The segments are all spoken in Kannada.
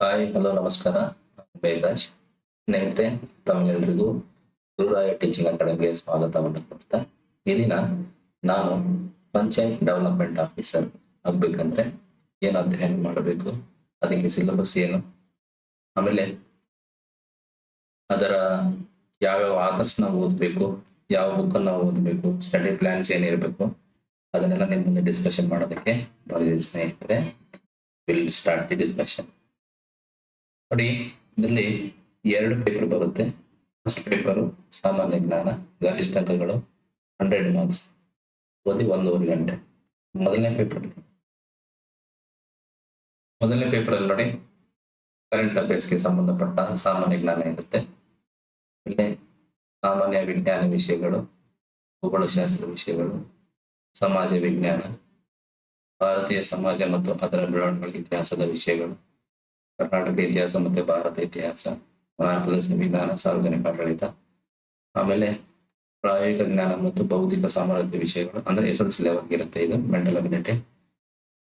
ಹಾಯ್, ಹಲೋ, ನಮಸ್ಕಾರ. ನಾನು ಬೇಗಾಜ್ ಸ್ನೇಹಿತರೆ ತಮಗೆಲ್ಲರಿಗೂ ಗುರುರಾಯ ಟೀಚಿಂಗ್ ಅಕಾಡೆಮಿಗೆ ಸ್ವಾಗತವನ್ನು ಕೊಡ್ತಾ ಈ ದಿನ ನಾನು ಪಂಚಾಯತ್ ಡೆವಲಪ್ಮೆಂಟ್ ಆಫೀಸರ್ ಆಗ್ಬೇಕಂದ್ರೆ ಏನು ಅಧ್ಯಯನ ಮಾಡಬೇಕು, ಅದಕ್ಕೆ ಸಿಲೆಬಸ್ ಏನು? ಆಮೇಲೆ ಅದರ ಯಾವ್ಯಾವ ಆಥರ್ಸ್ ನಾವು ಓದಬೇಕು, ಯಾವ ಬುಕ್ ನಾವು ಓದಬೇಕು ಸ್ಟಡಿ ಪ್ಲಾನ್ಸ್ ಏನಿರಬೇಕು ಅದನ್ನೆಲ್ಲ ನಿಮ್ಮ ಮುಂದೆ ಡಿಸ್ಕಷನ್ ಮಾಡೋದಕ್ಕೆ ಬಂದಿದ್ದೀನಿ ಸ್ನೇಹಿತರೆ. ವಿಲ್ ಸ್ಟಾರ್ಟ್ ದಿ ಡಿಸ್ಕಷನ್ ನೋಡಿ, ಇದರಲ್ಲಿ ಎರಡು ಪೇಪರ್ ಬರುತ್ತೆ. ಫಸ್ಟ್ ಪೇಪರು ಸಾಮಾನ್ಯ ಜ್ಞಾನ ಗರಿಷ್ಠ ಅಂಕಗಳು ಹಂಡ್ರೆಡ್ ಮಾರ್ಕ್ಸ್ ಓದಿ ಒಂದೂವರೆ ಗಂಟೆ. ಮೊದಲನೇ ಪೇಪರ್ ಮೊದಲನೇ ಪೇಪರ್ ಅಲ್ಲಿ ನೋಡಿ ಕರೆಂಟ್ ಅಫೇರ್ಸ್ಗೆ ಸಂಬಂಧಪಟ್ಟ ಸಾಮಾನ್ಯ ಜ್ಞಾನ ಇರುತ್ತೆ. ಇಲ್ಲಿ ಸಾಮಾನ್ಯ ವಿಜ್ಞಾನ ವಿಷಯಗಳು, ಭೂಗೋಳಶಾಸ್ತ್ರ ವಿಷಯಗಳು, ಸಮಾಜ ವಿಜ್ಞಾನ, ಭಾರತೀಯ ಸಮಾಜ ಮತ್ತು ಅದರ ಬೆಳವಣಿಗೆ ಇತಿಹಾಸದ ವಿಷಯಗಳು. ಕರ್ನಾಟಕ ಇತಿಹಾಸ ಮತ್ತೆ ಭಾರತ ಇತಿಹಾಸ, ಭಾರತದ ಸಂವಿಧಾನ, ಸಾರ್ವಜನಿಕ ಆಡಳಿತ, ಆಮೇಲೆ ಪ್ರಾಯೋಗಿಕ ಜ್ಞಾನ ಮತ್ತು ಬೌದ್ಧಿಕ ಸಾಮರ್ಥ್ಯ ವಿಷಯಗಳು, ಅಂದ್ರೆ ಎಸ್ ಎಲ್ ಸಿ ಲೆವೆಲ್ ಇರುತ್ತೆ ಇದು ಮೆಂಟಲ್ ಅಬಿಲಿಟಿ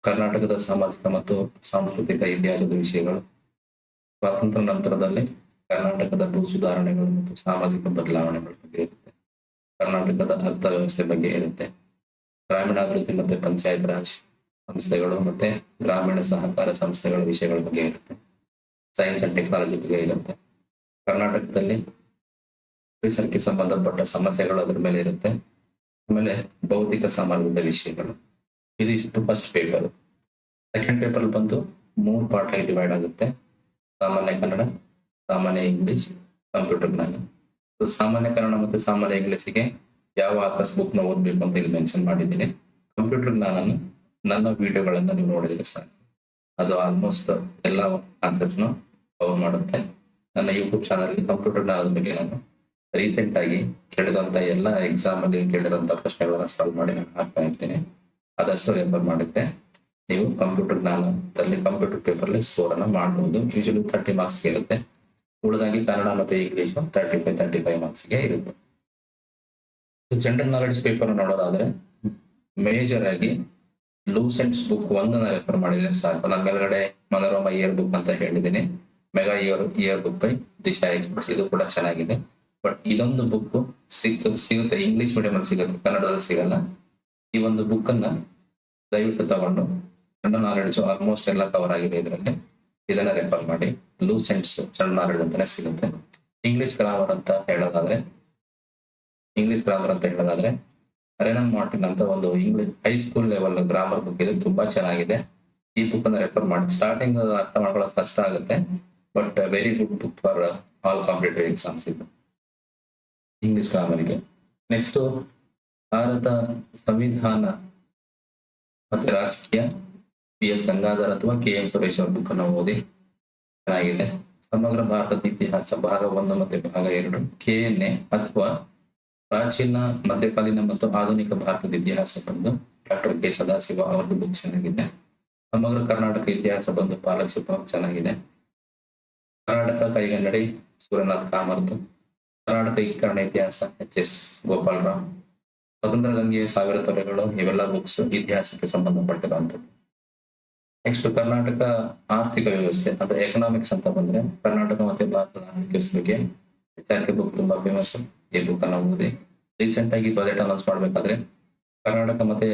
ಕರ್ನಾಟಕದ ಸಾಮಾಜಿಕ ಮತ್ತು ಸಾಂಸ್ಕೃತಿಕ ಇತಿಹಾಸದ ವಿಷಯಗಳು. ಸ್ವಾತಂತ್ರ್ಯ ನಂತರದಲ್ಲಿ ಕರ್ನಾಟಕದ ಭೂ ಸುಧಾರಣೆಗಳು ಮತ್ತು ಸಾಮಾಜಿಕ ಬದಲಾವಣೆಗಳ ಬಗ್ಗೆ ಇರುತ್ತೆ. ಕರ್ನಾಟಕದ ಅರ್ಥವ್ಯವಸ್ಥೆ ಬಗ್ಗೆ ಇರುತ್ತೆ. ಗ್ರಾಮೀಣಾಭಿವೃದ್ಧಿ ಮತ್ತು ಪಂಚಾಯತ್ ರಾಜ್ ಸಂಸ್ಥೆಗಳು ಮತ್ತೆ ಗ್ರಾಮೀಣ ಸಹಕಾರ ಸಂಸ್ಥೆಗಳ ವಿಷಯಗಳ ಬಗ್ಗೆ ಇರುತ್ತೆ. ಸೈನ್ಸ್ ಅಂಡ್ ಟೆಕ್ನಾಲಜಿ ಬಗ್ಗೆ ಇರುತ್ತೆ. ಕರ್ನಾಟಕದಲ್ಲಿ ಪರಿಸರಕ್ಕೆ ಸಂಬಂಧಪಟ್ಟ ಸಮಸ್ಯೆಗಳು ಅದ್ರ ಮೇಲೆ ಇರುತ್ತೆ. ಆಮೇಲೆ ಭೌತಿಕ ಸಾಮರ್ಥ್ಯದ ವಿಷಯಗಳು. ಇದು ಇಷ್ಟು ಫಸ್ಟ್ ಪೇಪರ್ ಸೆಕೆಂಡ್ ಪೇಪರ್ ಬಂದು ಮೂರು ಪಾರ್ಟ್ ಆಗಿ ಡಿವೈಡ್ ಆಗುತ್ತೆ. ಸಾಮಾನ್ಯ ಕನ್ನಡ ಸಾಮಾನ್ಯ ಇಂಗ್ಲಿಷ್ ಕಂಪ್ಯೂಟರ್ ಜ್ಞಾನ. So, ಸಾಮಾನ್ಯ ಕನ್ನಡ ಮತ್ತು ಸಾಮಾನ್ಯ ಇಂಗ್ಲಿಷ್ಗೆ ಯಾವ ಆಥರ್ಸ್ ಬುಕ್ನ ಓದ್ಬೇಕು ಅಂತ ಇಲ್ಲಿ ಮೆನ್ಷನ್ ಮಾಡಿದ್ದೀನಿ. ಕಂಪ್ಯೂಟರ್ ಜ್ಞಾನನ ನನ್ನ ವಿಡಿಯೋಗಳನ್ನು ನೀವು ನೋಡಿದ್ರೆ ಸಾಕು ಅದು ಆಲ್ಮೋಸ್ಟ್ ಎಲ್ಲ ಕಾನ್ಸೆಪ್ಟ್ನು ಕವರ್ ಮಾಡುತ್ತೆ. ನನ್ನ ಯೂಟ್ಯೂಬ್ ಚಾನಲ್ ಕಂಪ್ಯೂಟರ್ ಅದ್ರ ಬಗ್ಗೆ ನಾನು ರೀಸೆಂಟ್ ಆಗಿ ಕೇಳಿದಂತ ಎಲ್ಲ ಎಕ್ಸಾಮ್ ಅಲ್ಲಿ ಕೇಳಿದಂತ ಪ್ರಶ್ನೆಗಳನ್ನ ಸಾಲ್ವ್ ಮಾಡಿ ನಾನು ಹಾಕ್ತಾ ಇರ್ತೀನಿ. ಆದಷ್ಟು ರೆಫರ್ ಮಾಡುತ್ತೆ. ನೀವು ಕಂಪ್ಯೂಟರ್ ಜ್ಞಾನದಲ್ಲಿ ಕಂಪ್ಯೂಟರ್ ಪೇಪರ್ ಅಲ್ಲಿ ಸ್ಕೋರ್ ಅನ್ನ ಮಾಡಬಹುದು ಯೂಶಲಿ ತರ್ಟಿ ಮಾರ್ಕ್ಸ್ ಇರುತ್ತೆ. ಉಳಿದಾಗಿ ಕನ್ನಡ ಮತ್ತೆ English thirty five thirty five ಮಾರ್ಕ್ಸ್ಗೆ ಇರುತ್ತೆ. ಜನರಲ್ ನಾಲೆಡ್ಜ್ ಪೇಪರ್ ನೋಡೋದಾದ್ರೆ ಮೇಜರ್ ಆಗಿ ಲೂಸೆಂಟ್ಸ್ ಬುಕ್ ಒಂದನ್ನ ರೆಫರ್ ಮಾಡಿದ್ರೆ ಸಾಕು. ನಾನು ಮೇಲ್ಗಡೆ ಮನೋರಮ ಇಯರ್ ಬುಕ್ ಅಂತ ಹೇಳಿದ್ದೀನಿ. Mega year year book by Disha experts ಇದು ಕೂಡ ಚೆನ್ನಾಗಿದೆ. ಬಟ್ ಇದೊಂದು ಬುಕ್ ಸಿಗ್ ಸಿಗುತ್ತೆ. ಇಂಗ್ಲಿಷ್ ಮೀಡಿಯಂ ಅಲ್ಲಿ ಸಿಗುತ್ತೆ. ಕನ್ನಡದಲ್ಲಿ ಸಿಗಲ್ಲ. ಈ ಒಂದು ಬುಕ್ ಅನ್ನ ದಯವಿಟ್ಟು ತಗೊಂಡು. ಸಣ್ಣ ನಾಲೆಡ್ಜ್ ಆಲ್ಮೋಸ್ಟ್ ಎಲ್ಲ ಕವರ್ ಆಗಿದೆ ಇದರಲ್ಲಿ. ಇದನ್ನ ರೆಫರ್ ಮಾಡಿ. ಲೂಸೆಂಟ್ಸ್ ಸಣ್ಣ ನಾಲೆಡ್ಜ್ ಅಂತಾನೆ ಸಿಗುತ್ತೆ. ಇಂಗ್ಲಿಷ್ ಗ್ರಾಮರ್ ಅಂತ ಹೇಳೋದಾದ್ರೆ ಇಂಗ್ಲಿಷ್ ಗ್ರಾಮರ್ ಅಂತ ಹೇಳೋದಾದ್ರೆ ಅರೆನನ್ ಮಾರ್ಟಿನ್ ಅಂತ ಒಂದು English high school level grammar book ಇದೆ ತುಂಬಾ ಚೆನ್ನಾಗಿದೆ. ಈ ಬುಕ್ ಅನ್ನ ರೆಫರ್ ಮಾಡಿ. ಸ್ಟಾರ್ಟಿಂಗ್ ಅರ್ಥ ಮಾಡ್ಕೊಳ್ಳೋದು ಕಷ್ಟ ಆಗುತ್ತೆ. But very good book for all competitive exams ಇದು. ಇಂಗ್ಲಿಷ್ ಗ್ರಾಮರ್ಗೆ ನೆಕ್ಸ್ಟ್ ಭಾರತ ಸಂವಿಧಾನ ಮತ್ತೆ ರಾಜಕೀಯ ಪಿ ಎಸ್. ಗಂಗಾಧರ್ ಅಥವಾ ಕೆ. ಎಂ. ಸುರೇಶ್ ಅವ್ರ ಬುಕ್ ಅನ್ನು ಓದಿ ಚೆನ್ನಾಗಿದೆ. ಸಮಗ್ರ ಭಾರತದ ಇತಿಹಾಸ ಭಾಗ ಒಂದು ಮತ್ತೆ ಭಾಗ ಎರಡು. ಕೆ. ಎನ್. ಎ. ಅಥವಾ ಪ್ರಾಚೀನ ಮಧ್ಯಕಾಲೀನ ಮತ್ತು ಆಧುನಿಕ ಭಾರತದ ಇತಿಹಾಸ ಬಂದು ಡಾಕ್ಟರ್ ಕೆ ಸದಾಶಿವ ಅವ್ರದ್ದು ಬುಕ್ ಚೆನ್ನಾಗಿದೆ ಸಮಗ್ರ ಕರ್ನಾಟಕ ಇತಿಹಾಸ ಬಂದು ಪಾಲಕ್ಷಿಪ ಚೆನ್ನಾಗಿದೆ. ಕರ್ನಾಟಕ ಕೈಗನ್ನಡಿ ಸೂರ್ಯನಾಥ್ ಕಾಮರ್ದು, ಕರ್ನಾಟಕ ಏಕೀಕರಣ ಇತಿಹಾಸ, ಎಚ್ ಎಸ್ ಗೋಪಾಲರಾವ್, ಸ್ವತಂತ್ರ ಗಂಗೆಯ ಸಾವಿರ ತೊರೆಗಳು, ಇವೆಲ್ಲ ಬುಕ್ಸ್ ಇತಿಹಾಸಕ್ಕೆ ಸಂಬಂಧಪಟ್ಟಿರುವಂಥದ್ದು ನೆಕ್ಸ್ಟ್ ಕರ್ನಾಟಕ ಆರ್ಥಿಕ ವ್ಯವಸ್ಥೆ, ಅಂದ್ರೆ ಎಕನಾಮಿಕ್ಸ್ ಅಂತ ಬಂದ್ರೆ ಕರ್ನಾಟಕ ಮತ್ತೆ ಭಾರತದ ಆರ್ಥಿಕ ವ್ಯವಸ್ಥೆ ಬಗ್ಗೆ ಬುಕ್ ತುಂಬಾ ಫೇಮಸ್ ಬುಕ್ ಅನ್ನ ಓದಿ ರೀಸೆಂಟ್ ಆಗಿ ಬಜೆಟ್ ಅನೌನ್ಸ್ ಮಾಡ್ಬೇಕಾದ್ರೆ ಕರ್ನಾಟಕ ಮತ್ತೆ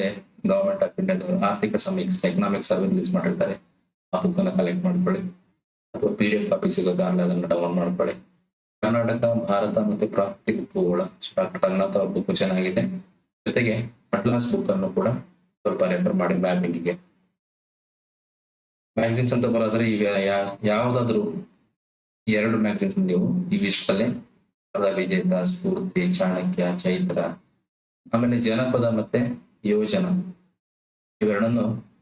ಗವರ್ಮೆಂಟ್ ಆಫ್ ಇಂಡಿಯಾದವರು ಆರ್ಥಿಕ ಸಮೀಕ್ಷೆ ಎಕನಾಮಿಕ್ ಸರ್ವೆ ರಿಲೀಸ್ ಮಾಡಿರ್ತಾರೆ. ಆ ಬುಕ್ ಕಲೆಕ್ಟ್ ಮಾಡ್ಕೊಳ್ಳಿ. ಅಥವಾ ಪಿ ಡಿ ಎಫ್ ಕಾಪಿ ಸಿಗೋದು ಅದನ್ನ ಡೌನ್ಲೋಡ್ ಮಾಡ್ಕೊಳ್ಳಿ. ಕರ್ನಾಟಕ, ಭಾರತ ಮತ್ತು ಪ್ರಾಕೃತಿಕ ಭೂಗೋಳ ಡಾಕ್ಟರ್ ರಂಗನಾಥ್ ಅವ್ರ ಬುಕ್ ಚೆನ್ನಾಗಿದೆ. ಜೊತೆಗೆ ಅಟ್ಲಾಸ್ ಬುಕ್ ಅನ್ನು ಕೂಡ ಸ್ವಲ್ಪ ರೆಫರ್ ಮಾಡಿ ಮ್ಯಾಪಿಂಗಿಗೆ ಮ್ಯಾಗ್ಝಿನ್ಸ್ ಅಂತ ಬರೋದ್ರೆ ಈಗ ಯಾವ್ದಾದ್ರು ಎರಡು ಮ್ಯಾಗ್ಝಿನ್ಸ್ ನೀವು ಈ ಪದ ವಿಜೇತ ಸ್ಫೂರ್ತಿ, ಚಾಣಕ್ಯ, ಚೈತ್ರ, ಆಮೇಲೆ ಜನಪದ ಮತ್ತೆ ಯೋಜನ. ಇವೆರಡನ್ನು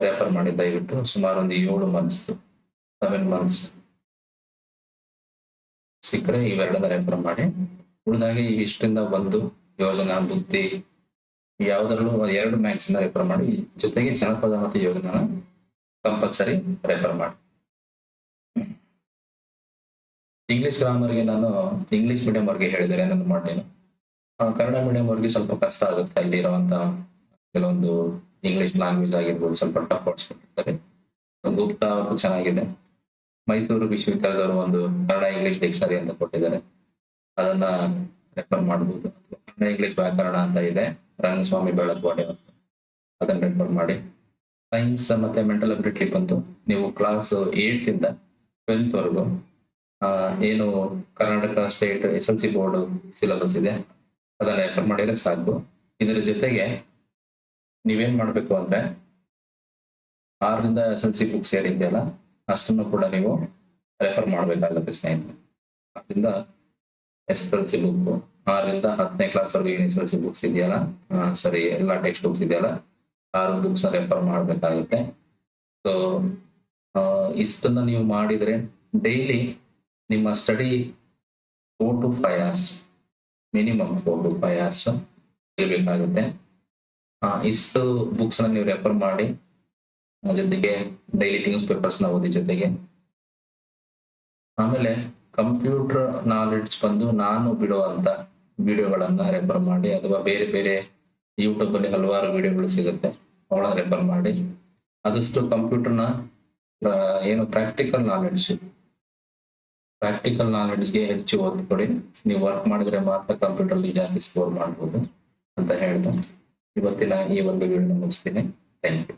ರೆಫರ್ ಮಾಡಿ, ದಯವಿಟ್ಟು ಸುಮಾರು ಒಂದು ಏಳು ಮಂತ್ಸ್ ಸೆವೆನ್ ಮಂತ್ಸ್ ಸಿಕ್ಕರೆ ಇವೆರಡನ್ನ ರೆಫರ್ ಮಾಡಿ. ಉಳಿದಾಗೆ ಇಷ್ಟರಿಂದ ಒಂದು ಯೋಜನಾ ಬುದ್ಧಿ, ಯಾವ್ದ್ರಲ್ಲೂ ಎರಡು ಮ್ಯಾಕ್ಸ್ ರೆಫರ್ ಮಾಡಿ. ಜೊತೆಗೆ ಜನಪದ ಮತ್ತೆ ಯೋಜನ ಕಂಪಲ್ಸರಿ ರೆಫರ್ ಮಾಡಿ. ಇಂಗ್ಲಿಷ್ ಗ್ರಾಮರ್ಗೆ ನಾನು ಇಂಗ್ಲಿಷ್ ಮೀಡಿಯಂ ಅವ್ರಿಗೆ ಹೇಳಿದರೆ ನಾನು ಮಾಡ್ತೀನಿ ಕನ್ನಡ ಮೀಡಿಯಂ ಅವ್ರಿಗೆ ಸ್ವಲ್ಪ ಕಷ್ಟ ಆಗುತ್ತೆ ಅಲ್ಲಿರುವಂತಹ ಕೆಲವೊಂದು ಇಂಗ್ಲಿಷ್ ಲ್ಯಾಂಗ್ವೇಜ್ ಆಗಿರ್ಬೋದು, ಸ್ವಲ್ಪ ಟಫ್ ಕೊಟ್ಟಿರ್ತಾರೆ. ಗುಪ್ತಾ ಅವ್ರದ್ದು ಚೆನ್ನಾಗಿದೆ. ಮೈಸೂರು ವಿಶ್ವವಿದ್ಯಾಲಯದವರು ಒಂದು ಕನ್ನಡ ಇಂಗ್ಲಿಷ್ ಡಿಕ್ಷನರಿ ಅಂತ ಕೊಟ್ಟಿದ್ದಾರೆ. ಅದನ್ನ ರೆಫರ್ ಮಾಡಬಹುದು ಕನ್ನಡ ಇಂಗ್ಲಿಷ್ ವ್ಯಾಕರಣ ಅಂತ ಇದೆ. ರಂಗಸ್ವಾಮಿ ಬೆಳಗ್ವಾಡೆ ಅವರು ಅದನ್ನ ರೆಫರ್ ಮಾಡಿ. ಸೈನ್ಸ್ ಮತ್ತೆ ಮೆಂಟಲ್ ಅಬಿಲಿಟಿ ಬಂತು. ನೀವು ಕ್ಲಾಸ್ ಏಟ್ ಇಂದ ಟ್ವೆಲ್ತ್ ವರೆಗೂ ಏನು Karnataka state S L C board syllabus ಇದೆ, ಅದನ್ನ ರೆಫರ್ ಮಾಡಿದರೆ ಸಾಕು. ಇದರ ಜೊತೆಗೆ ನೀವೇನ್ ಮಾಡಬೇಕು ಅಂದ್ರೆ ಆರರಿಂದ ಎಸ್ ಎಲ್ ಸಿ ಬುಕ್ಸ್ ಏನಿದೆಯಲ್ಲ ಅಷ್ಟನ್ನು ಕೂಡ ನೀವು ರೆಫರ್ ಮಾಡಬೇಕಾಗುತ್ತೆ ಸ್ನೇಹಿತರೆ. ಅದರಿಂದ S S L C book ಆರರಿಂದ ಹತ್ತನೇ ಕ್ಲಾಸ್ ವರೆಗೂ ಏನು ಎಸ್ ಎಲ್ ಸಿ ಬುಕ್ಸ್ ಇದೆಯಲ್ಲ ಸರಿ, ಎಲ್ಲ ಟೆಕ್ಸ್ಟ್ ಬುಕ್ಸ್ ಇದೆಯಲ್ಲ, ಆರು ಬುಕ್ಸ್ ರೆಫರ್ ಮಾಡಬೇಕಾಗುತ್ತೆ. ಸೊ ಇಷ್ಟನ್ನ ನೀವು ಮಾಡಿದ್ರೆ ಡೈಲಿ ನಿಮ್ಮ study four to five hours minimum four to five hours ಇರಬೇಕಾಗುತ್ತೆ. ಇಷ್ಟು ಬುಕ್ಸ್ ನೀವು ರೆಫರ್ ಮಾಡಿ ಜೊತೆಗೆ ಡೈಲಿ ನ್ಯೂಸ್ ಪೇಪರ್ಸ್ನ ಓದಿ ಜೊತೆಗೆ. ಆಮೇಲೆ ಕಂಪ್ಯೂಟರ್ ನಾಲೆಡ್ಜ್ ಬಂದು ನಾನು ಬಿಡುವಂತ ವಿಡಿಯೋಗಳನ್ನ ರೆಫರ್ ಮಾಡಿ, ಅಥವಾ ಬೇರೆ ಬೇರೆ ಯೂಟ್ಯೂಬಲ್ಲಿ ಹಲವಾರು ವಿಡಿಯೋಗಳು ಸಿಗುತ್ತೆ ಅವಳ ರೆಫರ್ ಮಾಡಿ. ಆದಷ್ಟು ಕಂಪ್ಯೂಟರ್ನ ಏನು ಪ್ರಾಕ್ಟಿಕಲ್ ನಾಲೆಡ್ಜ್ ಪ್ರಾಕ್ಟಿಕಲ್ ನಾಲೆಡ್ಜ್ಗೆ ಹೆಚ್ಚು ಒತ್ತು ಕೊಡಿ. ನೀವು ವರ್ಕ್ ಮಾಡಿದ್ರೆ ಮಾತ್ರ ಕಂಪ್ಯೂಟರ್ ಅಲ್ಲಿ ಜಾಸ್ತಿ ಸ್ಕೋರ್ ಮಾಡ್ಬೋದು ಅಂತ ಹೇಳ್ತಾ ಇವತ್ತಿನ ಈ ಒಂದು ವಿಡಿಯೋ ಮುಗಿಸ್ತೀನಿ. Thank you